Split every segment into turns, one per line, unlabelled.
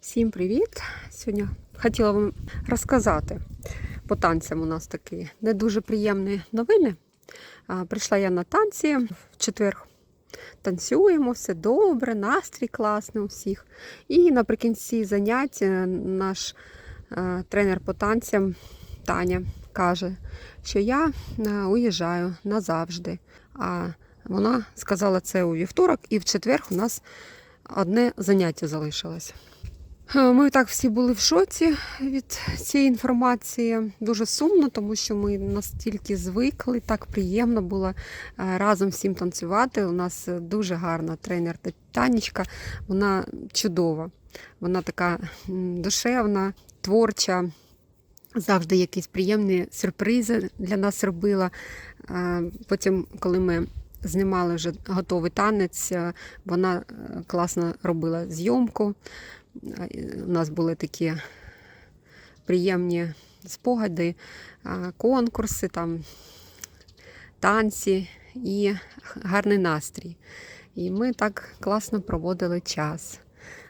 Всім привіт! Сьогодні хотіла вам розказати по танцям у нас такі не дуже приємні новини. Прийшла я на танці в четвер. Танцюємо, все добре, настрій класний у всіх. І наприкінці занять наш е, тренер по танцям Таня каже, що я е, уїжджаю назавжди. А вона сказала це у вівторок, і в четвер у нас одне заняття залишилось. Е, Ми так всі були в шоці від цієї інформації. Дуже сумно, тому що ми настільки звикли, так приємно було е, разом всім танцювати. У нас дуже гарна тренер Танечка, вона чудова. Вона така душевна, творча. Завжди якісь приємні сюрпризи для нас робила. Е, Потім, коли ми знімали вже готовий танець, вона класно робила зйомку. У нас були такі приємні спогади, конкурси, там, танці і гарний настрій. І ми так класно проводили час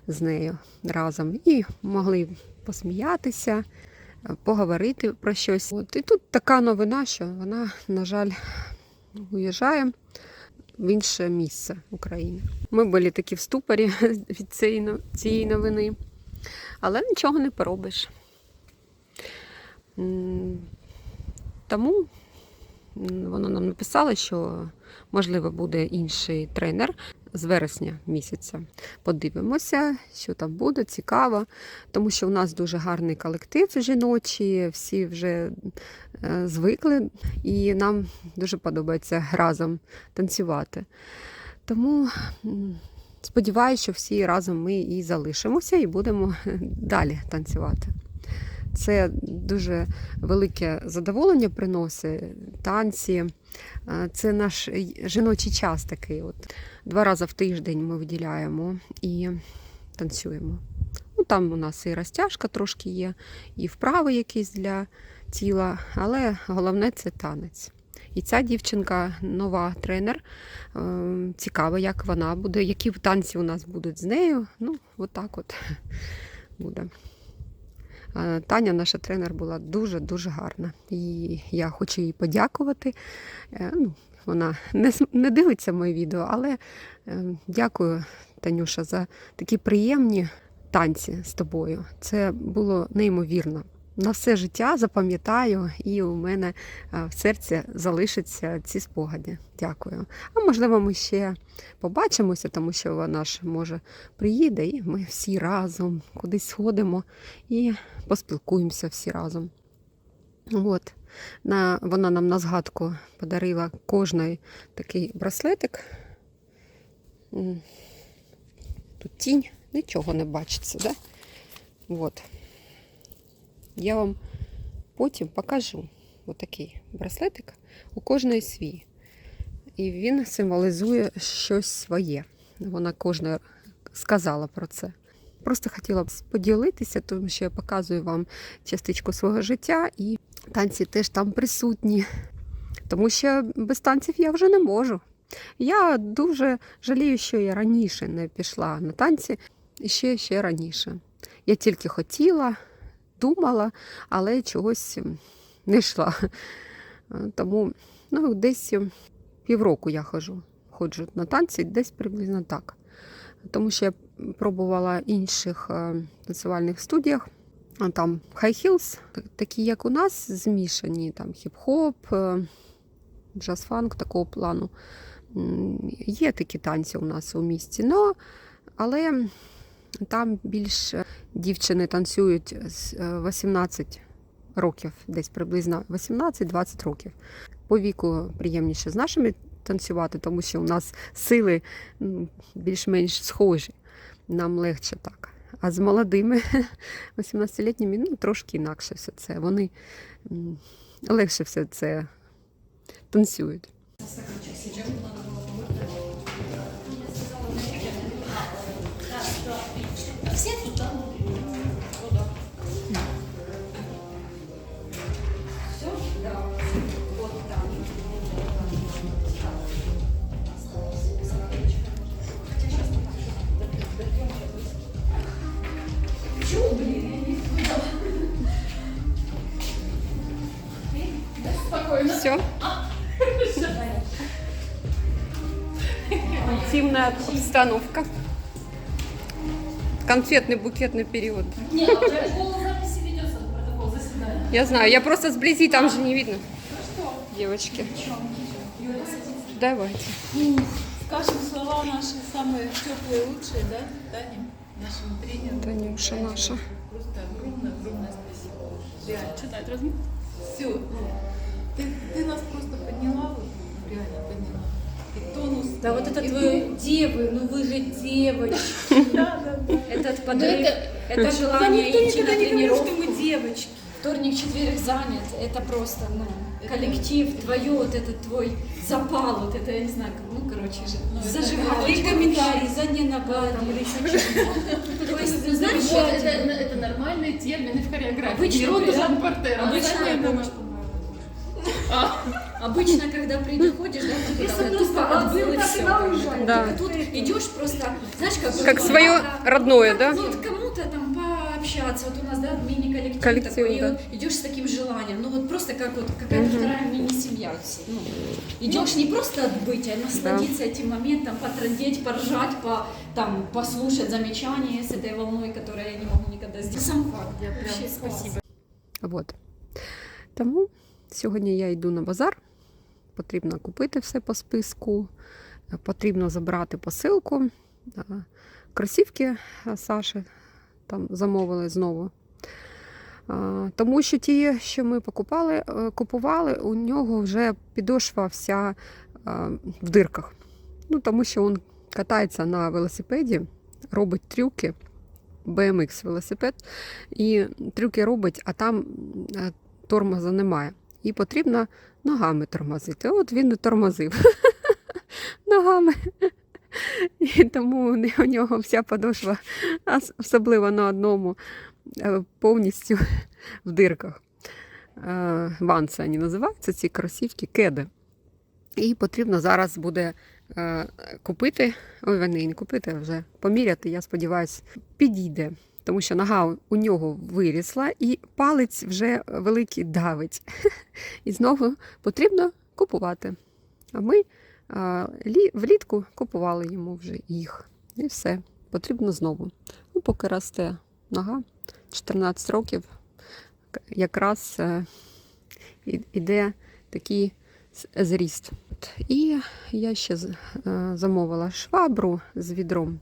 з нею разом і могли посміятися, поговорити про щось. От, і тут така новина, що вона, на жаль, уїжджає в інше місце України. Ми були такі в ступорі від цієї, новини, але нічого не поробиш. Тому воно нам написала, що можливо буде інший тренер з вересня місяця. Подивимося, що там буде, цікаво, тому що у нас дуже гарний колектив жіночий, всі вже е, звикли, і нам дуже подобається разом танцювати. Тому сподіваюся, що всі разом ми і залишимося і будемо далі танцювати. Це дуже велике задоволення приносить танці. Е, Це наш жіночий час такий. От. Два рази в тиждень ми виділяємо і танцюємо. Ну, там у нас і розтяжка трошки є, і вправи якісь для тіла, але головне це танець. І ця дівчинка нова тренер. Е, Цікаво, як вона буде, які танці у нас будуть з нею. Ну, отак от буде. Е, Таня, наша тренер, була дуже-дуже гарна. І я хочу їй подякувати. Е, ну, Вона не, не дивиться моє відео, але е, дякую, Танюша, за такі приємні танці з тобою. Це було неймовірно. На все життя запам'ятаю, і у мене е, в серці залишаться ці спогади. Дякую. А можливо, ми ще побачимося, тому що вона ж може приїде, і ми всі разом кудись сходимо і поспілкуємося всі разом. От. На, вона нам на згадку подарила кожний такий браслетик. Тут тінь, нічого не бачиться, да? От. Я вам потім покажу отакий браслетик. У кожної свій. І він символізує щось своє. Вона кожна сказала про це. Просто хотіла б поділитися, тому що я показую вам частичку свого життя, і танці теж там присутні. Тому що без танців я вже не можу. Я дуже жалію, що я раніше не пішла на танці, і ще, ще раніше. Я тільки хотіла, думала, але чогось не йшла. Тому ну, десь півроку я ходжу, ходжу на танці, десь приблизно так. Тому що я пробувала інших е, танцювальних студіях. А Там high heels, такі як у нас, змішані, там хіп-хоп, е, джаз-фанк такого плану. Є такі танці у нас у місті, але там більш дівчини танцюють з е, 18 років, десь приблизно 18-20 років. По віку приємніше з нашими танцювати, тому що у нас сили більш-менш схожі. Нам легше так. А з молодими 18-літніми ну, трошки інакше все це. Вони легше все це танцюють. Обстановка. Конфетный букетный период.
Не, а протокол записи ведется, протокол заседания.
Я знаю, я просто сблизи, там же не видно. Девочки, давайте.
Скажем слова наши самые теплые, лучшие, да, Таня, нашему тренеру.
Танюша наша.
Просто огромное, огромное спасибо. Реально. Читать возьму? Все. Ты, ты нас просто подняла, вот, реально подняла. И тонус.
Да вот это
и
твои девы, ну вы же девочки. Этот подрыв,
это-
желание идти на
никогда не говорил, что
тренировку.
мы девочки.
Вторник, четверг занят. Это просто, ну, коллектив, твое, вот этот твой запал, вот это, я не знаю, ну, короче же,
Ну, это
комментарии, задний набор, там, или еще что-то. То есть,
Вот, это,
замечательно.
это нормальные термины в хореографии.
Обычно обычно
Задняя помощь.
Обычно, когда приходишь, да, ты там тупо отбыл и все.
Да.
Тут идешь просто, знаешь, как...
Как
вот,
свое родное, да?
Ну, вот кому-то там пообщаться. Вот у нас, да, мини-коллектив,
Коллектив,
такой, и
да.
вот идешь с таким желанием. Ну вот просто как вот какая-то вторая мини-семья. Ну, идешь не просто отбыть, а насладиться этим моментом, потрындеть, поржать, по, там, послушать замечания с этой волной, которую я не могу никогда сделать. Сам факт, я прям
Вообще
спасибо.
От. Тому сьогодні я йду на базар. Потрібно купити все по списку, е, потрібно забрати посилку. Е, Кросівки е, Саші там замовили знову. Тому що ті, що ми покупали, купували, у нього вже підошва вся в дирках. Ну, тому що він катається на велосипеді, робить трюки, BMX велосипед, і трюки робить, а там тормоза немає. І потрібно ногами тормозити. От він і тормозив ногами. І тому у нього вся подошва, особливо на одному, е, повністю в дирках. Е, Ванси вони називаються, ці кросівки, кеди. І потрібно зараз буде е, купити, ой, вони не купити, вже поміряти, я сподіваюся, підійде. Тому що нога у нього вирісла і палець вже великий давить. І знову потрібно купувати. А ми влітку купували йому вже їх. І все. Потрібно знову. Ну, поки росте нога, 14 років, якраз е, іде такий зріст. І я ще е, замовила швабру з відром,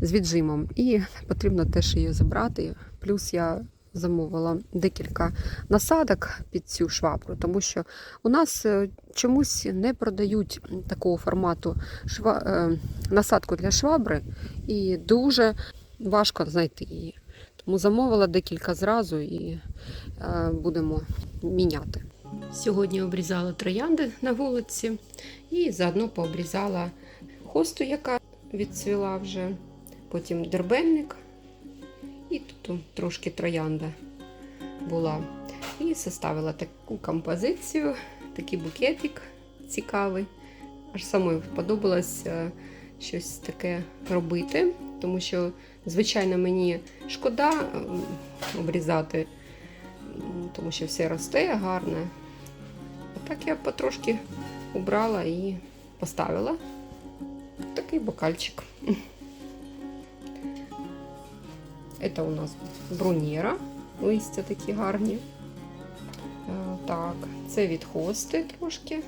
з віджимом, і потрібно теж її забрати. Плюс я замовила декілька насадок під цю швабру, тому що у нас е, чомусь не продають такого формату шва... е, насадку для швабри, і дуже важко знайти її. Тому замовила декілька зразу і е, будемо міняти. Сьогодні обрізала троянди на вулиці і заодно пообрізала хосту, яка відцвіла вже, потім дербельник, і тут трошки троянда була. І составила таку композицію, такий букетик цікавий. Аж самої подобалось е, щось таке робити, тому що, звичайно, мені шкода обрізати, тому що все росте гарне. А так я потрошки убрала і поставила такий бокальчик. Це у нас брунєра, листя такі гарні. Е, Так, це від хости трошки.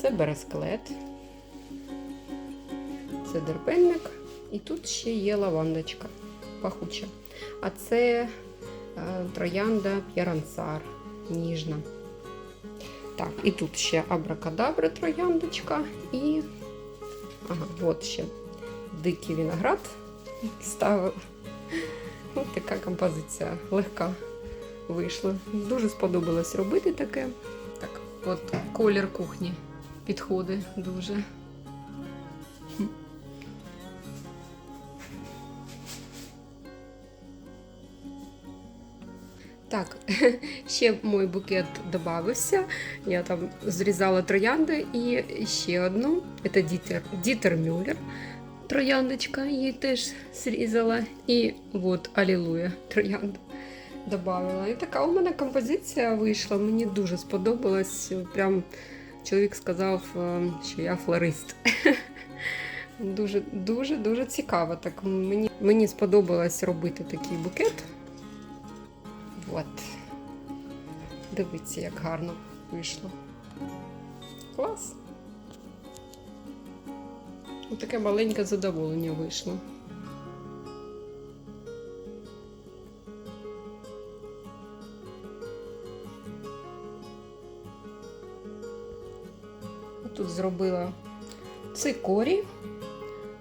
Це бересклет. Це дербельник. І тут ще є лавандочка пахуча. А це е, троянда п'ярансар ніжна. Так, і тут ще абракадабра трояндочка і. Ага, от ще дикий виноград ставила. Ось така композиція легка вийшла. Дуже сподобалось робити таке. Так, от колір кухні підходить дуже. Так, ще мій букет додався. Я там зрізала троянди і ще одну. Це Дітер, Дітер Мюллер. Трояндочка, її теж зрізала. І от алілуя, троянда додавала. І така у мене композиція вийшла. Мені дуже сподобалось. Прям чоловік сказав, е, що я флорист. Дуже, дуже, дуже цікаво. Так мені, мені сподобалось робити такий букет. От. Дивіться, як гарно вийшло. Клас. Ось таке маленьке задоволення вийшло. Тут зробила цикорій.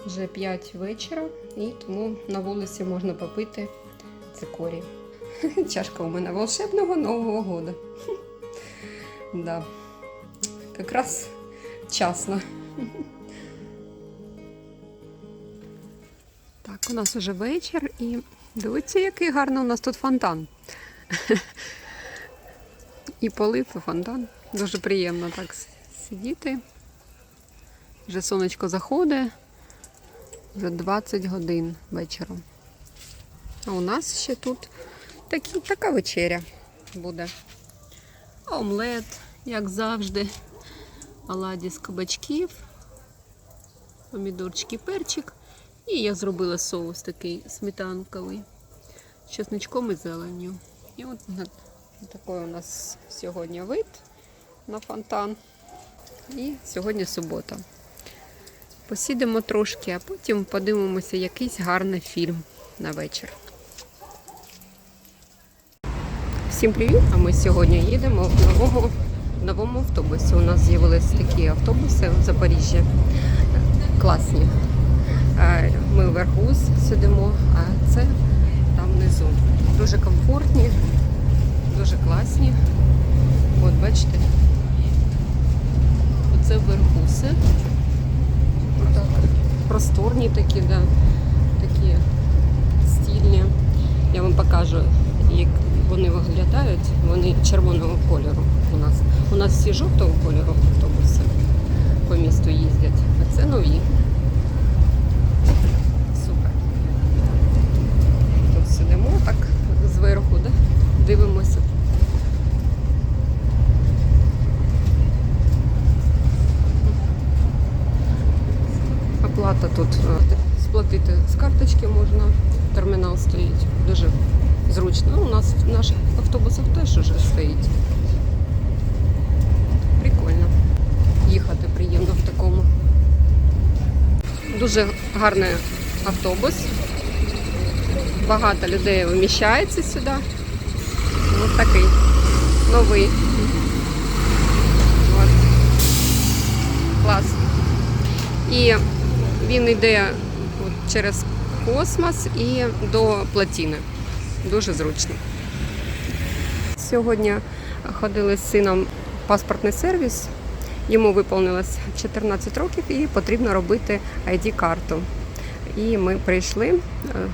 Вже 5 вечора, і тому на вулиці можна попити цикорій. Чашка у мене волшебного Нового года. Да. Якраз часно. у нас уже вечір і дивіться, який гарний у нас тут фонтан. І полив, і фонтан. Дуже приємно так сидіти. Вже сонечко заходить. Вже 20 годин вечором. А у нас ще тут такі, така вечеря буде. Омлет, як завжди. Оладі з кабачків, помідорчики, перчик. І я зробила соус такий сметанковий з чесничком і зеленню. І от такий у нас сьогодні вид на фонтан. І сьогодні субота. Посідемо трошки, а потім подивимося якийсь гарний фільм на вечір. Всім привіт! А ми сьогодні їдемо в новому, новому автобусі. У нас з'явились такі автобуси в Запоріжжі. Класні. Ми вверху сидимо, а це там внизу. Дуже комфортні, дуже класні. От бачите. Оце вверху все. Отак. Просторні такі, да. такі стільні. Я вам покажу, як вони виглядають. Вони червоного кольору у нас. У нас всі жовтого кольору автобуси по місту їздять, а це нові. Супер. Тут сидимо так зверху, да? дивимося. Оплата тут е, сплатити з карточки можна, термінал стоїть. Дуже зручно. У нас в наших автобусах теж вже стоїть. Прикольно. Їхати приємно в такому. Дуже гарний автобус. Багато людей вміщається сюди. Ось такий новий. От. Клас. І він йде от через космос і до плотіни. Дуже зручно. Сьогодні ходили з сином в паспортний сервіс. Йому виповнилось 14 років і потрібно робити ID-карту. І ми прийшли, е,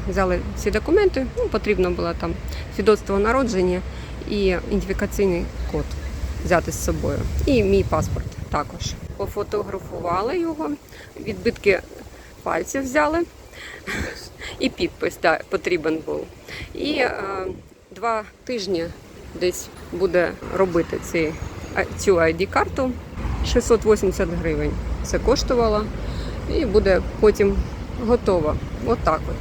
взяли всі документи. Ну, потрібно було там свідоцтво народження і ідентифікаційний код взяти з собою. І мій паспорт також. Пофотографували його, відбитки пальців взяли, і підпис да, потрібен був. І е, два тижні десь буде робити ці, а, цю ID-карту. 680 гривень це коштувало. І буде потім готова. Отак от.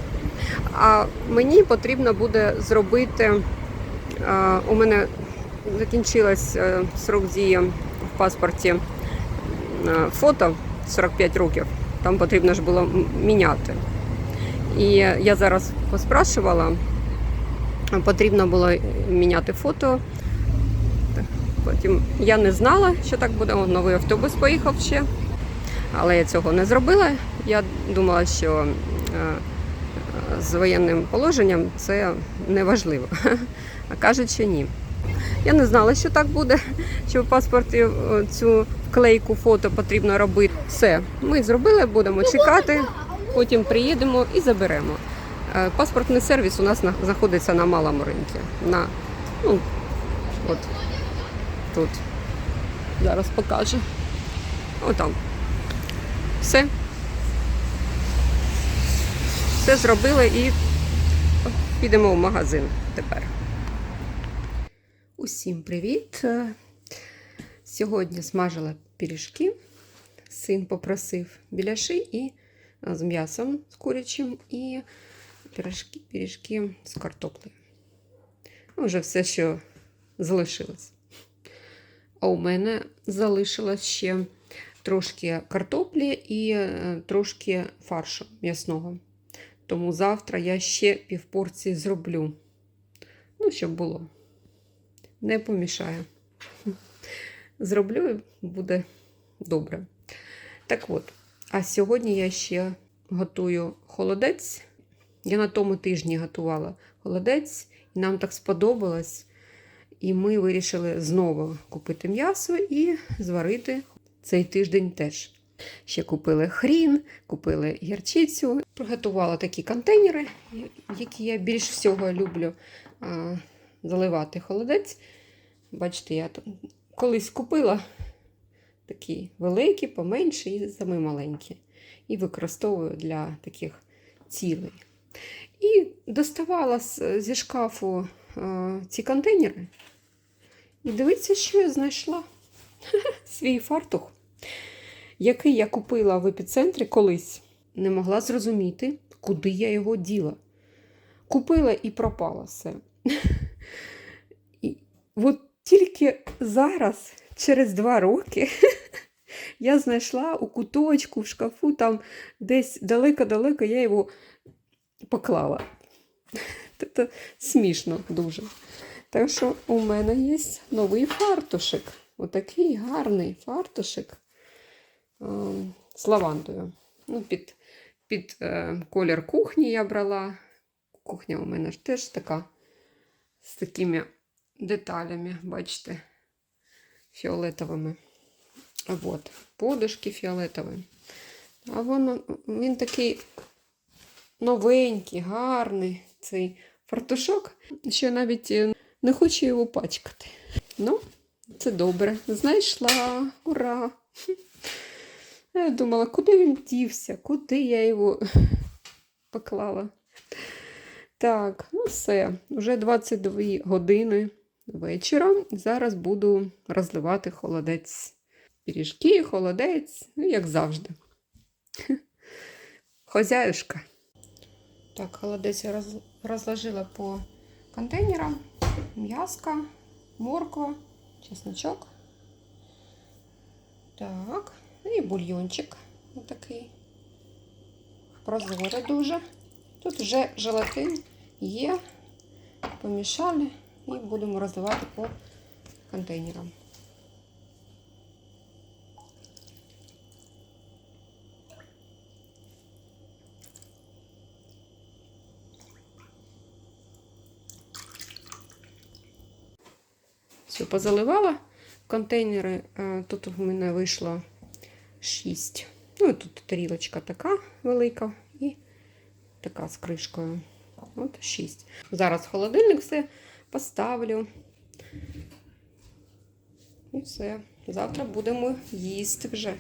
А мені потрібно буде зробити. е, У мене закінчилось е, срок дії в паспорті е, фото 45 років. Там потрібно ж було міняти. І я зараз поспрашувала, потрібно було міняти фото. Потім я не знала, що так буде. Новий автобус поїхав ще. Але я цього не зробила. Я думала, що е, з воєнним положенням це не важливо. А кажуть, що ні. Я не знала, що так буде, що в паспорті е, цю вклейку фото потрібно робити. Все, ми зробили, будемо чекати, потім приїдемо і заберемо. Е, Паспортний сервіс у нас знаходиться на малому ринку. На, ну, от тут. Зараз покажу. Отам. Все. Все зробили і підемо в магазин тепер. Усім привіт! Сьогодні смажила пиріжки. Син попросив біляши і е, з м'ясом з курячим і пиріжки, пиріжки з картоплею. Ну, Вже все, що залишилось. А у мене залишилось ще трошки картоплі і е, трошки фаршу м'ясного. Тому завтра я ще півпорції зроблю. Ну, щоб було. Не помішаю. Зроблю і буде добре. Так от, а сьогодні я ще готую холодець. Я на тому тижні готувала холодець, і нам так сподобалось. І ми вирішили знову купити м'ясо і зварити цей тиждень теж. Ще купили хрін, купили гірчицю, приготувала такі контейнери, які я більш всього люблю а, заливати холодець. Бачите, я колись купила такі великі, поменші і самі маленькі. І використовую для таких цілей. І доставала зі шкафу а, ці контейнери. І дивіться, що я знайшла. Свій фартух, який я купила в епіцентрі колись. Не могла зрозуміти, куди я його діла. Купила і пропала все. От тільки зараз, через два роки, я знайшла у куточку в шкафу, там десь далеко-далеко я його поклала. Тобто смішно дуже. Так що у мене є новий фартушик. Отакий гарний фартушик з лавандою. Ну, під, під е, колір кухні я брала. Кухня у мене ж теж така з такими деталями, бачите, фіолетовими. От, подушки фіолетові. А воно, він такий новенький, гарний цей фартушок, що навіть е, не хочу його пачкати. Ну, це добре. Знайшла. Ура! Я думала, куди він дівся, куди я його поклала. Так, ну все, вже 22 години вечора. Зараз буду розливати холодець. Пиріжки, холодець, ну, як завжди. Хозяюшка. Так, холодець я роз, розложила по контейнерам. М'яска, морква, чесночок. Так, і бульйончик отакий. Прозорий дуже. Тут вже желатин є. Помішали і будемо розливати по контейнерам. Все, позаливала. Контейнери е, тут у мене вийшло 6. Ну, тут тарілочка така велика і така з кришкою. От 6. Зараз холодильник все поставлю. І все. Завтра будемо їсти вже.